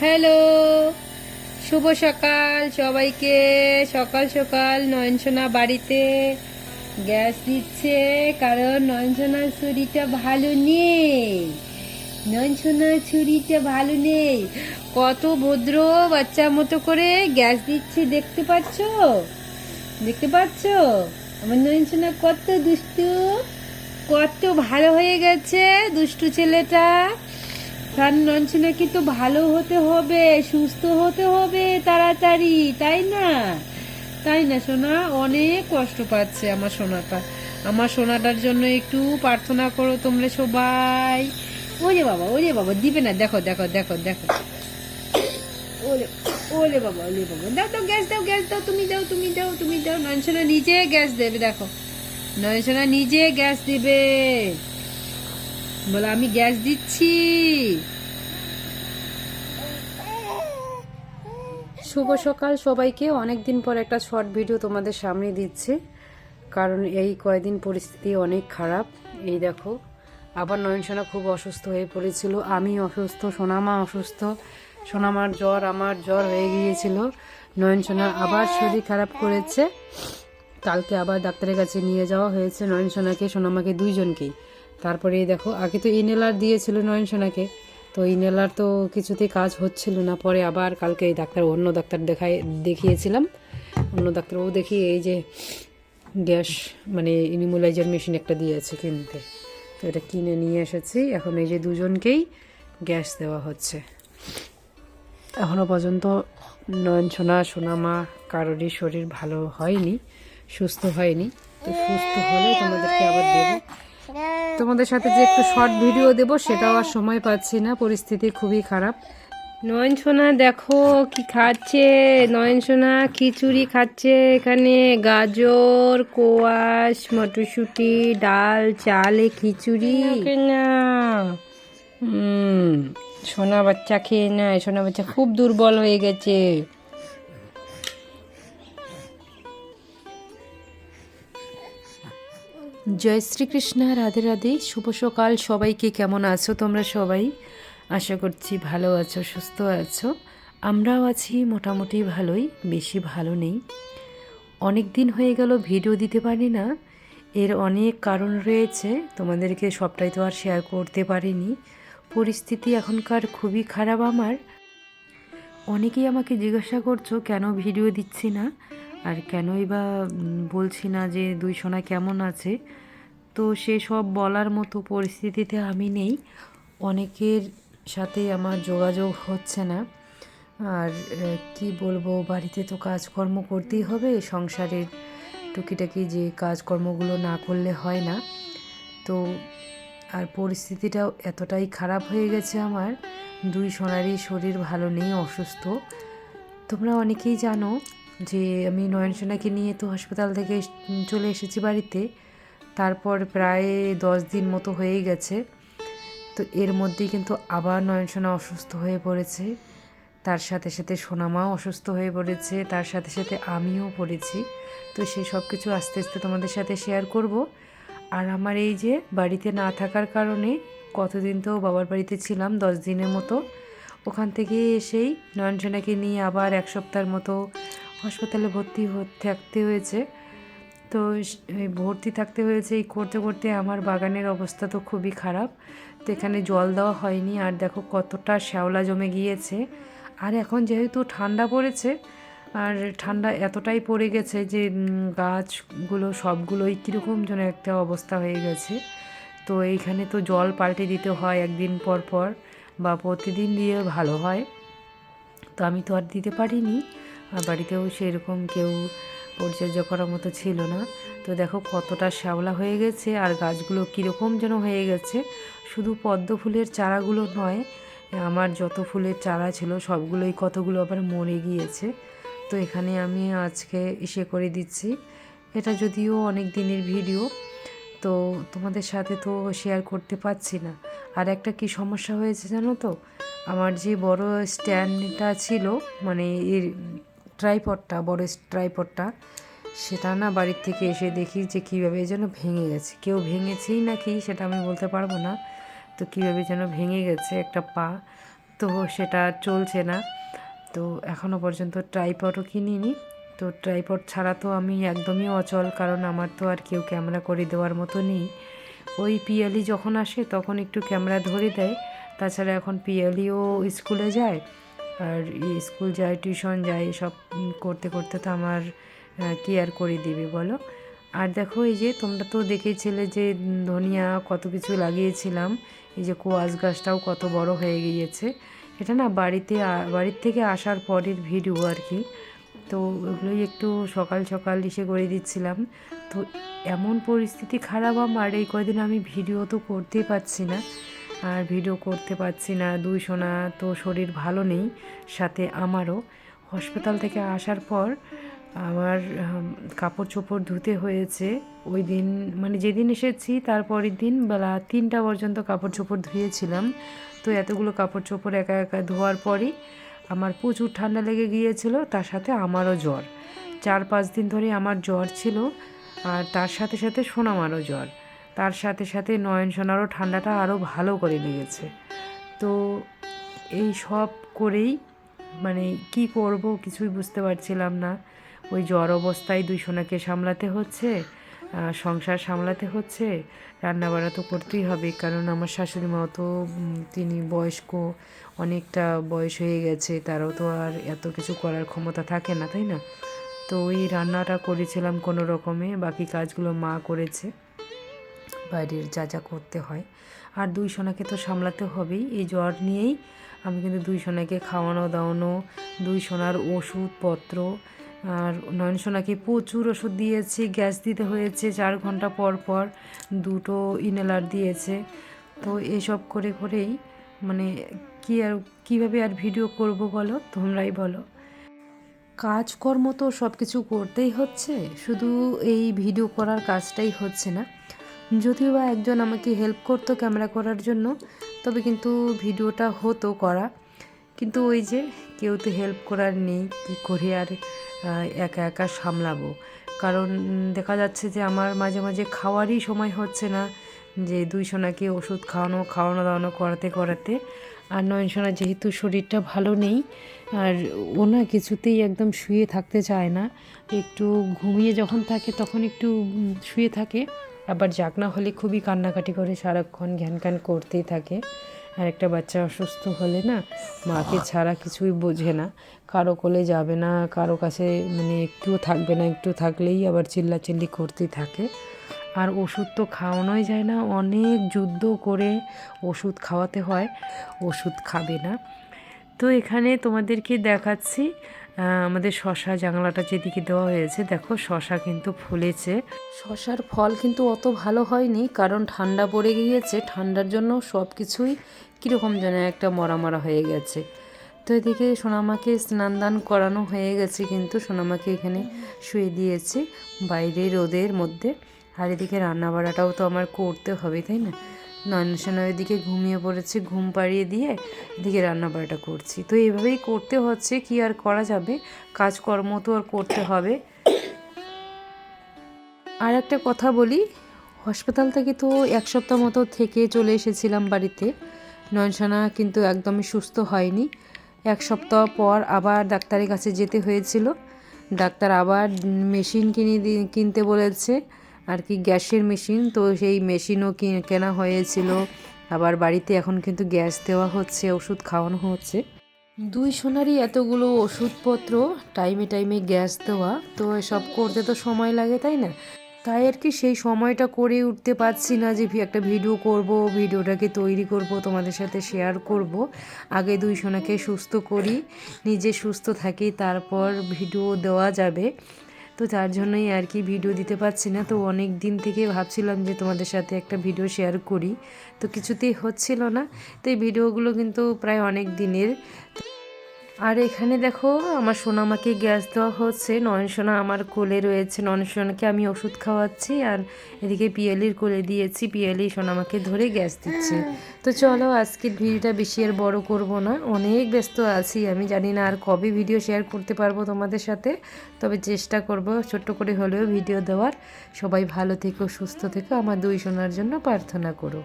Hello, শুভ সকাল সবাইকে। সকাল সকাল নয়নসোনা বাড়িতে গ্যাস দিচ্ছে, কারণ নয়নসোনার শরীরটা ভালো নেই। নয়নসোনার শরীরটা ভালো নেই। কত ভদ্র বাচ্চা মতো করে গ্যাস দিচ্ছে, দেখতে পাচ্ছ? দেখতে পাচ্ছ? আমার নয়নসোনা কত দুষ্টু, কত ভালো হয়ে গেছে দুষ্টু ছেলেটা। নঞ্চনাকে তো ভালো হতে হবে, সুস্থ হতে হবে তাড়াতাড়ি, তাই না? তাই না, সোনা? অনেক কষ্ট পাচ্ছে আমার সোনাটা। আমার সোনাটার জন্য একটু প্রার্থনা করো তোমরা সবাই। ওরে বাবা ওরে বাবা, দিবে না, দেখো দেখো দেখো দেখো। ওলে ওলে বাবা ওলে বাবা। দাও দাও, গ্যাস দাও গ্যাস দাও, তুমি দাও তুমি দাও তুমি দাও। নয়নসোনা নিজে গ্যাস দেবে, দেখো। নয়নসোনা নিজে গ্যাস দিবে। বলে, আমি গ্যাস দিচ্ছি। শুভ সকাল সবাইকে। অনেক দিন পর একটা শর্ট ভিডিও তোমাদের সামনে দিচ্ছে, কারণ এই কয়দিন পরিস্থিতি অনেক খারাপ। এই দেখো, আবার নয়নসোনা খুব অসুস্থ হয়ে পড়েছিল। আমি অসুস্থ, সোনামা অসুস্থ। সোনামার জ্বর আমার জ্বর হয়ে গিয়েছিল। নয়নসোনা আবার শরীর খারাপ করেছে। কালকে আবার ডাক্তারের কাছে নিয়ে যাওয়া হয়েছে নয়নসোনাকে, সোনামাকে দুইজনকেই। তারপরে দেখো, আগে তো ইনেলার দিয়েছিল নয়নসোনাকে তো ইনেলার তো কিছুতেই কাজ হচ্ছিল না, পরে আবার কালকে এই ডাক্তার, অন্য ডাক্তার দেখাই দেখিয়েছিলাম। অন্য ডাক্তার ও দেখিয়ে এই যে গ্যাস মানে ইনিমুলাইজার মেশিন একটা দিয়েছে কিনতে। তো এটা কিনে নিয়ে এসেছি, এখন এই যে দুজনকেই গ্যাস দেওয়া হচ্ছে। এখনও পর্যন্ত নয়ন সোনা, সোনামা কারোরই শরীর ভালো হয়নি, সুস্থ হয়নি। তো সুস্থ হলে তোমাদেরকে আবার দেবো। তোমাদের সাথে যে একটু শর্ট ভিডিও দেব সেটাও আর সময় পাচ্ছি না পরিস্থিতি খুবই খারাপ। নয়ন সোনা দেখো কি খাচ্ছে। নয়ন সোনা খিচুড়ি খাচ্ছে এখানে। গাজর কোয়াশ মটরশুঁটি ডাল চালে খিচুড়ি। না হুম সোনা বাচ্চা খেয়ে নেয়। সোনা বাচ্চা খুব দুর্বল হয়ে গেছে। জয় শ্রীকৃষ্ণ, রাধে রাধে। শুভ সকাল, সবাইকে কেমন আছো তোমরা সবাই? আশা করছি ভালো আছো, সুস্থ আছো। আমরাও আছি মোটামুটি ভালোই, বেশি ভালো নেই। অনেক দিন হয়ে গেল ভিডিও দিতে পারি না। এর অনেক কারণ রয়েছে, তোমাদেরকে সবটাই তো আর শেয়ার করতে পারিনি। পরিস্থিতি এখনকার খুবই খারাপ আমার। অনেকেই আমাকে জিজ্ঞাসা করছ, কেন ভিডিও দিচ্ছি না? আর কেনই বা বলছি না যে দুই সোনা কেমন আছে। তো সেসব বলার মতো পরিস্থিতিতে আমি নেই। অনেকের সাথে আমার যোগাযোগ হচ্ছে না। আর কি বলব, বাড়িতে তো কাজকর্ম করতেই হবে। সংসারের টুকিটাকি যে কাজকর্মগুলো না করলে হয় না। তো, আর পরিস্থিতিটাও এতটাই খারাপ হয়ে গেছে আমার। দুই সোনারই শরীর ভালো নেই, অসুস্থ। তোমরা অনেকেই জানো যে আমি নয়ন সোনাকে নিয়ে তো হাসপাতাল থেকে চলে এসেছি বাড়িতে, তারপর প্রায় দশ দিন মতো হয়েই গেছে। তো এর মধ্যেই কিন্তু আবার নয়ন সোনা অসুস্থ হয়ে পড়েছে। তার সাথে সাথে সোনামাও অসুস্থ হয়ে পড়েছে, তার সাথে সাথে আমিও পড়েছি। তো সেই সব কিছু আস্তে আস্তে তোমাদের সাথে শেয়ার করব। আর আমার এই যে বাড়িতে না থাকার কারণে কতদিন তো বাবার বাড়িতে ছিলাম, দশ দিনের মতো, ওখান থেকে এসেই নয়নসোনাকে নিয়ে আবার এক সপ্তাহের মতো হাসপাতালে ভর্তি থাকতে হয়েছে। তো ভর্তি থাকতে হয়েছে, এই করতে করতে আমার বাগানের অবস্থা তো খুবই খারাপ। তো এখানে জল দেওয়া হয়নি, আর দেখো কতটা শ্যাওলা জমে গিয়েছে। আর এখন যেহেতু ঠান্ডা পড়েছে, আর ঠান্ডা এতটাই পড়ে গেছে যে গাছগুলো সবগুলোই কীরকম যেন একটা অবস্থা হয়ে গেছে। তো এইখানে তো জল পাল্টে দিতে হয় একদিন পর পর, বা প্রতিদিন দিয়ে ভালো হয়। তো আমি তো আর দিতে পারিনি। বাড়িতেও সেরকম কেউ পরিচর্যা করার মতো ছিল না। তো দেখো কতটা শ্যাওলা হয়ে গেছে আর গাছগুলো কীরকম যেন হয়ে গেছে। শুধু পদ্ম ফুলের চারাগুলো নয়, আমার যত ফুলের চারা ছিল সবগুলোই কতগুলো আবার মরে গিয়েছে। তো এখানে আমি আজকে ইসে করে দিচ্ছি। এটা যদিও অনেক দিনের ভিডিও, তো তোমাদের সাথে তো শেয়ার করতে পারছি না। আর একটা কি সমস্যা হয়েছে জানো তো? আমার যে বড় স্ট্যান্ডটা ছিল মানে এর ট্রাইপডটা, বড় ট্রাইপডটা, সেটা না বাড়ির থেকে এসে দেখি যে কীভাবে যেন ভেঙে গেছে। কেউ ভেঙেছেই নাকি সেটা আমি বলতে পারব না। তো কীভাবে যেন ভেঙে গেছে একটা পা, তো সেটা চলছে না। তো এখনও পর্যন্ত ট্রাইপডও কিনিনি। তো ট্রাইপড ছাড়া তো আমি একদমই অচল, কারণ আমার তো আর কেউ ক্যামেরা করে দেওয়ার মতো নেই। ওই পিয়ালি যখন আসে তখন একটু ক্যামেরা ধরে দেয়। তাছাড়া এখন পিয়ালিও স্কুলে যায়। আর স্কুল যায়, টিউশন যায় সব করতে করতে তো আমার কি আর করে দিবে, বলো? আর দেখো এই যে তোমরা তো দেখেছিলে যে ধনিয়া কত কিছু লাগিয়েছিলাম, এই যে কোয়াশ গাছটাও কত বড় হয়ে গিয়েছে। এটা না বাড়িতে বাড়ির থেকে আসার পরের ভিডিও আর কি। তো ওগুলোই একটু সকাল সকাল এসে করে দিচ্ছিলাম। তো এমন পরিস্থিতি খারাপ আমার, এই কয়দিন আমি ভিডিও তো করতেই পারছি না। আর ভিডিও করতে পারছি না। দুই সোনা তো শরীর ভালো নেই, সাথে আমারও। হসপিটাল থেকে আসার পর আমার কাপড় চোপড় ধুতে হয়েছে। ওই দিন মানে যেদিন এসেছি, তারপরের দিন বেলা তিনটা পর্যন্ত কাপড় চোপড় ধুয়েছিলাম। তো এতগুলো কাপড় চোপড় একা একা ধোয়ার পরই আমার প্রচুর ঠান্ডা লেগে গিয়েছিল, তার সাথে আমারও জ্বর। চার পাঁচ দিন ধরে আমার জ্বর ছিল, আর তার সাথে সাথে সোনামারও জ্বর। তার সাথে সাথে নয়ন সোনারও ঠান্ডাটা আরও ভালো করে লেগেছে। তো এই সব করেই মানে কি করব কিছুই বুঝতে পারছিলাম না। ওই জ্বর অবস্থায় দুই সোনাকে সামলাতে হচ্ছে সংসার সামলাতে হচ্ছে, রান্নাবাড়া তো করতেই হবে, কারণ আমার শাশুড়ি মাও তো তিনি বয়স্ক, অনেকটা বয়স হয়ে গেছে, তারও তো আর এত কিছু করার ক্ষমতা থাকে না, তাই না? তো ওই রান্নাটা করেছিলাম কোনো রকমে, বাকি কাজগুলো মা করেছে। বাইরের যা যা করতে হয়। আর দুই সোনাকে তো সামলাতে হবেই। এই জ্বর নিয়েই আমি কিন্তু দুই সোনাকে খাওয়ানো, দাওয়ানো, দুই সোনার ওষুধপত্র, আর নয়ন সোনাকে প্রচুর ওষুধ দিয়েছি। গ্যাস দিতে হয়েছে চার ঘণ্টা পর পর, দুটো ইনহেলার দিয়েছে। তো এসব করে করেই মানে কি আর, কীভাবে আর ভিডিও করব বলো? তোমরাই বলো। কাজকর্ম তো সব কিছু করতেই হচ্ছে। শুধু এই ভিডিও করার কাজটাই হচ্ছে না। যদিও বা একজন আমাকে হেল্প করতো ক্যামেরা করার জন্য, তবে কিন্তু ভিডিওটা হতো করা। কিন্তু ওই যে কেউ তো হেল্প করার নেই, কী করে আর একা একা সামলাবো? কারণ দেখা যাচ্ছে যে আমার মাঝে মাঝে খাওয়ারই সময় হচ্ছে না, যে দুই সোনাকে ওষুধ খাওয়ানো খাওয়ানো দাওয়ানো করাতে করাতে। আর নয়ন সোনা যেহেতু শরীরটা ভালো নেই, আর ও না কিছুতেই একদম শুয়ে থাকতে চায় না, একটু ঘুমিয়ে যখন থাকে তখন একটু শুয়ে থাকে। আবার যাক জাগনা হলে খুবই কান্নাকাটি করে সারাক্ষণ ঘ্যান ঘ্যান করতেই থাকে। আর একটা বাচ্চা অসুস্থ হলে না মাকে ছাড়া কিছুই বোঝে না। কারও কোলে যাবে না কারও কাছে মানে একটুও থাকবে না একটু থাকলেই আবার চিল্লাচিল্লি করতেই থাকে। আর ওষুধ তো খাওয়ানোই যায় না অনেক যুদ্ধ করে ওষুধ খাওয়াতে হয় ওষুধ খাবে না। তো এখানে তোমাদেরকে দেখাচ্ছি আমাদের শশা জাংলাটা যেদিকে দেওয়া হয়েছে, দেখো শশা কিন্তু ফুলেছে। শশার ফল কিন্তু অত ভালো হয়নি, কারণ ঠান্ডা পড়ে গিয়েছে, ঠান্ডার জন্য সব কিছুই কীরকম যেন একটা মরা মরা হয়ে গেছে। তো এদিকে সোনামাকে স্নান দান করানো হয়ে গেছে, কিন্তু সোনামাকে এখানে শুয়ে দিয়েছে বাইরে রোদের মধ্যে। আর এদিকে রান্না বাড়াটাও তো আমার করতে হবে, তাই না? নয়ন সোনা এদিকে ঘুমিয়ে পড়েছে, ঘুম পাড়িয়ে দিয়ে এদিকে রান্না বাড়াটা করছি। তো এইভাবেই করতে হচ্ছে, কি আর করা যাবে? কাজকর্ম তো আর করতে হবে। আর একটা কথা বলি হসপিটাল থেকে তো এক সপ্তাহ মতো থেকে চলে এসেছিলাম বাড়িতে। নয়নসানা কিন্তু একদমই সুস্থ হয়নি। এক সপ্তাহ পর আবার ডাক্তারের কাছে যেতে হয়েছিল। ডাক্তার আবার মেশিন কিনে কিনতে বলেছে। আর কি গ্যাসের মেশিন। তো সেই মেশিনও কেনা হয়েছিল। আবার বাড়িতে এখন কিন্তু গ্যাস দেওয়া হচ্ছে, ওষুধ খাওয়ানো হচ্ছে। দুই সোনারই এতগুলো ওষুধপত্র, টাইমে টাইমে গ্যাস দেওয়া। তো এসব করতে তো সময় লাগে, তাই না? তাই আর কি সেই সময়টা করে উঠতে পারছি না যে একটা ভিডিও করব, ভিডিওটাকে তৈরি করব, তোমাদের সাথে শেয়ার করব। আগে দুই সোনাকে সুস্থ করি, নিজে সুস্থ থাকি, তারপর ভিডিও দেওয়া যাবে। তো তার জন্যই আর কি ভিডিও দিতে পারছি না। তো অনেক দিন থেকে ভাবছিলাম যে তোমাদের সাথে একটা ভিডিও শেয়ার করি। তো কিছুতেই হচ্ছিল না। তো এই ভিডিওগুলো কিন্তু প্রায় অনেক দিনের। আর এখানে দেখো, আমার সোনামাকে গ্যাস দেওয়া হচ্ছে। নয়ন সোনা আমার কোলে রয়েছে। নয়ন সোনাকে আমি ওষুধ খাওয়াচ্ছি আর এদিকে পিয়ালির কোলে দিয়েছি। পিয়ালি সোনামাকে ধরে গ্যাস দিচ্ছে। তো চলো, আজকের ভিডিওটা বেশি আর বড় করব না। অনেক ব্যস্ত আছি। আমি জানি না আর কবে ভিডিও শেয়ার করতে পারব তোমাদের সাথে। তবে চেষ্টা করব ছোট্ট করে হলেও ভিডিও দেওয়ার। সবাই ভালো থেকো, সুস্থ থেকো। আমার দুই সোনার জন্য প্রার্থনা করো।